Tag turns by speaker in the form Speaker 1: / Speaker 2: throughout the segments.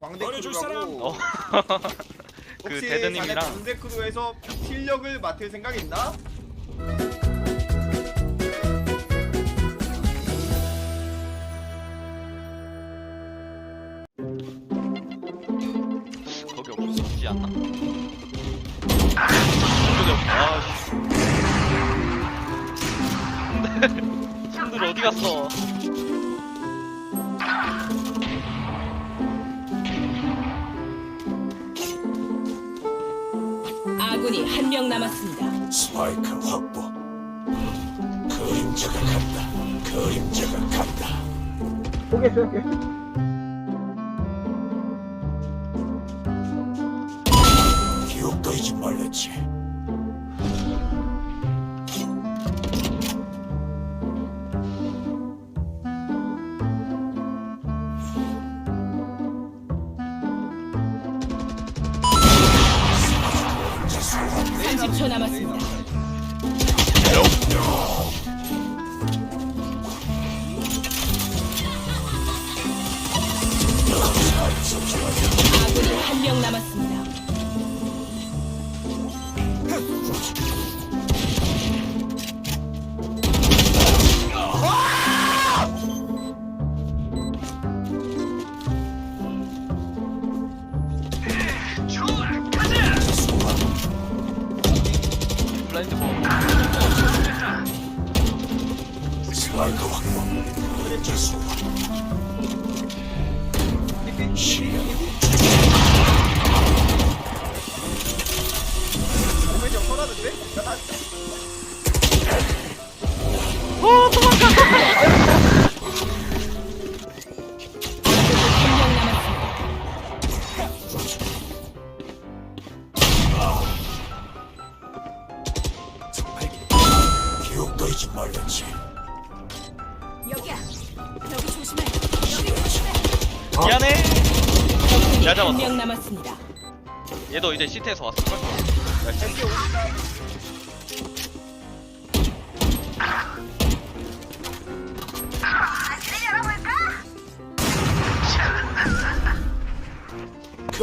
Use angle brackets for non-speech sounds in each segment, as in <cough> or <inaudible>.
Speaker 1: 광대
Speaker 2: 말해줄
Speaker 1: 크루라고
Speaker 3: 어. 그
Speaker 1: 혹시
Speaker 3: 데드님이랑-
Speaker 1: 자네 광대 크루에서 실력을 맡을 생각 있나?
Speaker 3: 거기 없- 없지 않나? 저기 없. 아 씨. 친구들 어디 갔어?
Speaker 4: 아군이 한 명 남았습니다.
Speaker 2: 스파이크 확보. 그림자가 간다. 그림자가 간다.
Speaker 5: 오케이.
Speaker 2: 기억도 잊지 말랬지.
Speaker 4: 30초 남았습니다. 아군이 한 명 남았습니다.
Speaker 2: Слабого ходу. 말랬지.
Speaker 4: 여기야. 여기 조심해. 여기 조심해.
Speaker 3: 미안해.
Speaker 4: 적군이
Speaker 3: 잘 잡았어.
Speaker 4: 한명 남았습니다.
Speaker 3: 얘도 이제 시트에서 왔을 걸. 야, 씨.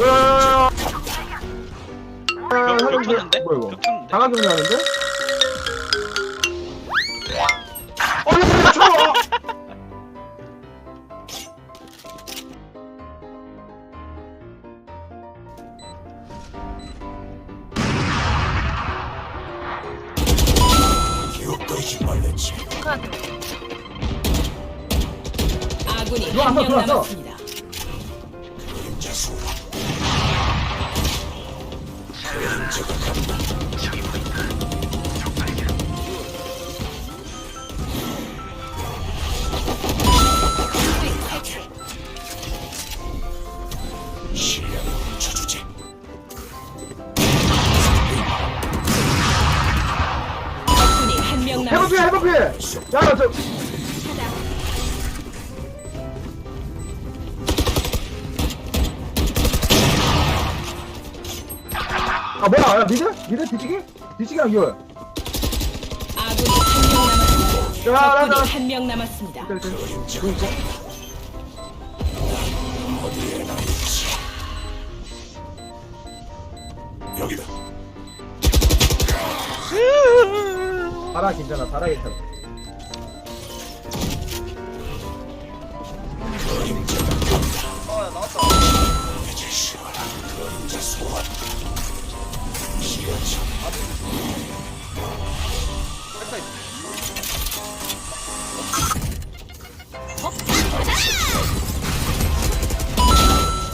Speaker 5: 으아!
Speaker 3: 벽, 벽 쳤는데?
Speaker 5: 뭐야, 이거?
Speaker 3: 벽 쳤는데?
Speaker 5: 강한 종류 하는데?
Speaker 4: 아군이 한 명
Speaker 5: 들어왔어.
Speaker 4: 남았습니다.
Speaker 2: 그림자가 간다.
Speaker 4: 적군이 한명
Speaker 5: 해볼게,
Speaker 4: 남았습니다.
Speaker 5: 해볼게! 야, 저. 아, 뭐야, 야, 미드? 미드 뒤치기? 뒤치기랑 이거.
Speaker 4: 아군이 한 명 남았습니다.
Speaker 5: 야, 나, 나.
Speaker 4: 적군이 한명 남았습니다.
Speaker 2: 있지. 여기다.
Speaker 5: 달아 괜찮아, 달아 괜찮아.
Speaker 2: 그림자가 간다.
Speaker 1: 어야 나왔다
Speaker 2: 이제 시원한 그림자 소환. 시야차.
Speaker 1: 백사이드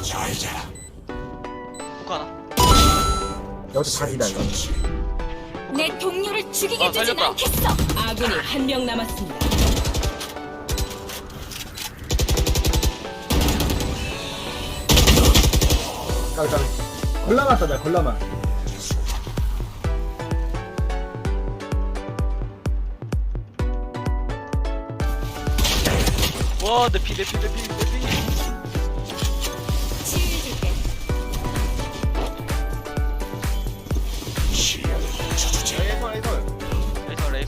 Speaker 2: 잘 자라.
Speaker 3: 훅 하나.
Speaker 5: 여기서 각이다, 이거.
Speaker 4: 내 동료를 죽이게
Speaker 3: 아,
Speaker 4: 두진
Speaker 3: 살렸다.
Speaker 4: 않겠어. 아군이 한 명 남았습니다.
Speaker 5: 까비. 걸라만 써자, 걸라만.
Speaker 3: 와, 내 피, 내 피, 내 피, 내 피.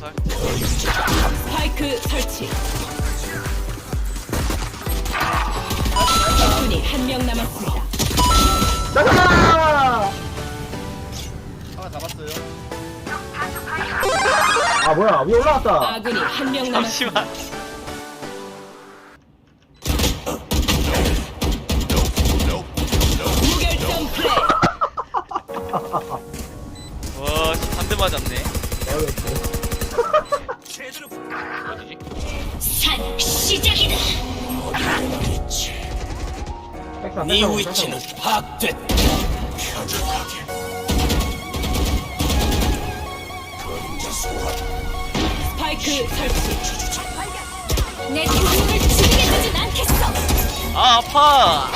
Speaker 3: 레이설.
Speaker 4: 스파이크 설치. 적군이 한 명 남았습니다.
Speaker 5: 나가!
Speaker 1: 하나 잡았어요.
Speaker 5: 아 뭐야 위에 올라왔다.
Speaker 4: 아군이 한 명 남았습니다. <laughs>
Speaker 3: 잠시만.
Speaker 4: 무결점 플레이.
Speaker 3: 와, 한대 맞았네.
Speaker 5: 백사,
Speaker 2: 네
Speaker 5: 백사,
Speaker 2: 위치는 파악됐다. 표적하게. 그림자 소환.
Speaker 4: 스파이크 설치. 내 동료를 죽이게 두진 않겠어.
Speaker 3: 아, 아파.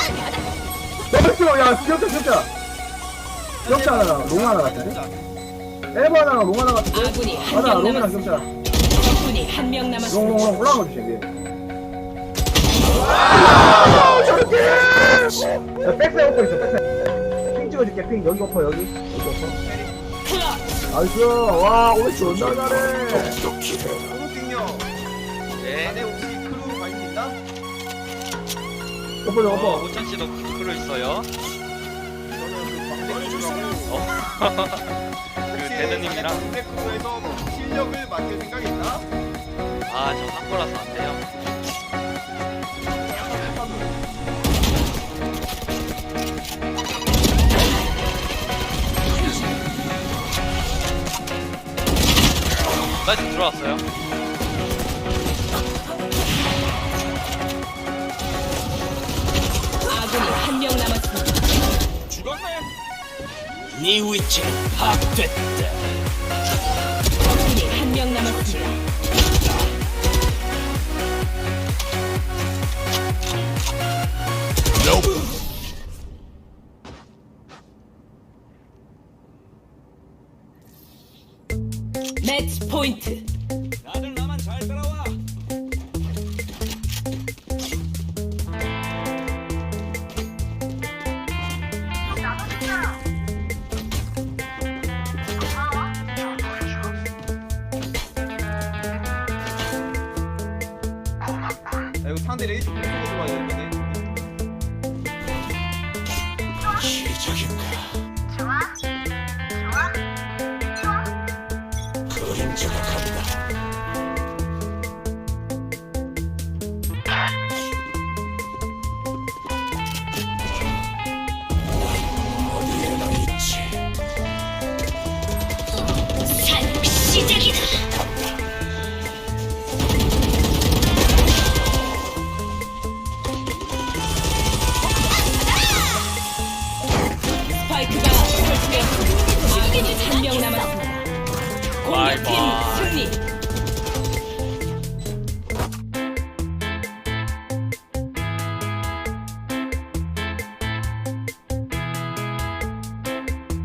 Speaker 5: 백사, 야 귀엽다 귀엽다. 귀엽다 하나, 롱 하나 같은데? 에버 하나랑 롱 하나 같은데?
Speaker 4: 아군이 한
Speaker 5: 맞아
Speaker 4: 명
Speaker 5: 롱이랑
Speaker 4: 남았습니다.
Speaker 5: 귀엽다.
Speaker 4: 적군이 한명 남았습니다.
Speaker 5: 롱롱롱 올라간 거지 위에. 핑 여기 오퍼 여기 여기.
Speaker 4: 클럽.
Speaker 5: 나이스 와 오늘 존나 잘해.
Speaker 1: 안에 혹시 크루 관심 있나?
Speaker 5: 오퍼
Speaker 3: 어,
Speaker 5: 오퍼.
Speaker 3: 오천 씨도 크루 있어요.
Speaker 1: 저는.
Speaker 3: 어. <laughs> 그 대드님이랑
Speaker 1: 크루에서 실력을 맡을 생각 있나?
Speaker 3: 아, 저 한거라서 안 돼요. 나이스 들어왔어요.
Speaker 4: 아군이 한 명 남았습니다.
Speaker 2: 죽었네. 네 위치는 파악됐다.
Speaker 4: 매치 포인트.
Speaker 2: 다들 나만 잘 따라와.
Speaker 1: 야, 이거 상대 레이스 볼래? 남았습니다. 공격팀 승리.